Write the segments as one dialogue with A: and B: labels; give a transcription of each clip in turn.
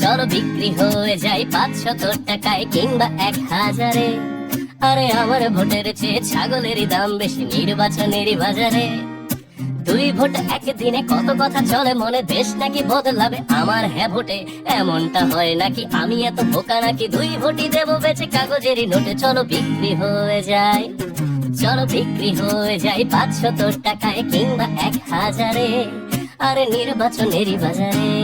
A: চলো বিক্রি হয়ে যায় পাঁচশত টাকায় কিংবা এক হাজারে। আরে আমার ভোটের চেয়ে ছাগলেরই দাম বেশি নির্বাচনেরই বাজারে। দুই ভোট একদিনে কত কথা চলে মনে দেশ নাকি বদলাবে? আমার হ্যাঁ ভোটে এমনটা হয় নাকি? আমি এত বোকা নাকি? দুই ভোটই দেবো বেচে কাগজেরই নোটে। চলো বিক্রি হয়ে যায়। চলো বিক্রি হয়ে যায় পাঁচশত টাকায় কিংবা এক হাজারে। আরে নির্বাচনেরই বাজারে।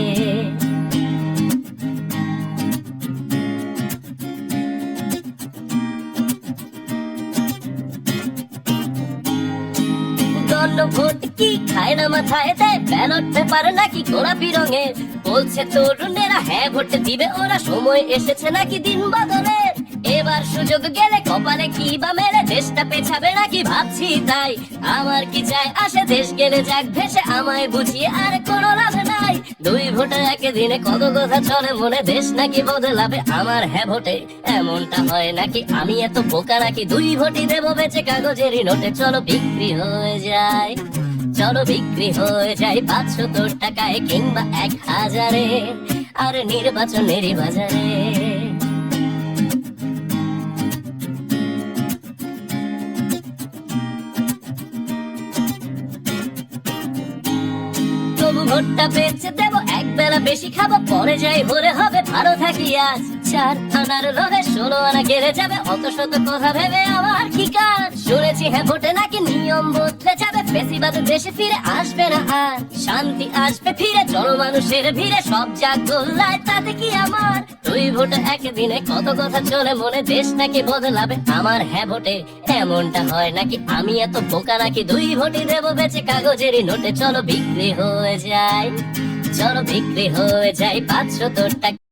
A: ভোট কি খায় না মাথায় দেয় ব্যালট পেপার, নাকি গোলাপি রঙের। বলছে তরুণেরা হ্যাঁ ভোট দিবে ওরা, সময় এসেছে নাকি দিন বদলের এবার সুযোগ গেলে কপালে কি বা মেরে দেশটা পেছাবে নাকি ভাবছি তাই। আমার কি চাই আসে, দেশ গেলে যাক, ভেসে আমায় বুঝিয়ে, আর কোনো লাভ দুই ভোটে একদিনে কত কথা চলে মনে দেশ নাকি বদলাবে আমার হ্যাঁ ভোটে এমনটা হয় নাকি? আমি এত বোকা নাকি? দুই ভোটই দেবো বেচে কাগজেরই নোটে। চলো বিক্রি হয়ে যায়, চলো বিক্রি হয়ে যায় পাঁচশত টাকায় কিংবা এক হাজারে, আর নির্বাচনেরই বাজারে। ভোটটা বেঁচে দেব বেলা বেশি খাব, পরে যাই ভরে হবে, ভালো থাকি আজ। চার আনার লোভে ষোলো আনা গেলে যাবে অত শত কথা ভেবে আমার কি কাজ? শুনেছি হ্যাঁ ভোটে নাকি নিয়ম বদলে যাবে, বেশিরভাগ দেশে ফিরে আসবে না আর। শান্তি আসবে ফিরে, জনমানুষের ভিড়ে, সব যাক গোল্লায়, তাতে কি আমার? দুই ভোটে একদিনে কত কথা চলে, মনে দেশ নাকি বদলাবে আমার? হ্যাঁ ভোটে এমনটা হয় নাকি? আমি এত বোকা নাকি? দুই ভোটই দেবো বেচে, কাগজেরই নোটে, চলো বিক্রি হয়ে যায়। চলো বিক্রি হয়ে যায় পাঁচশো টাকা।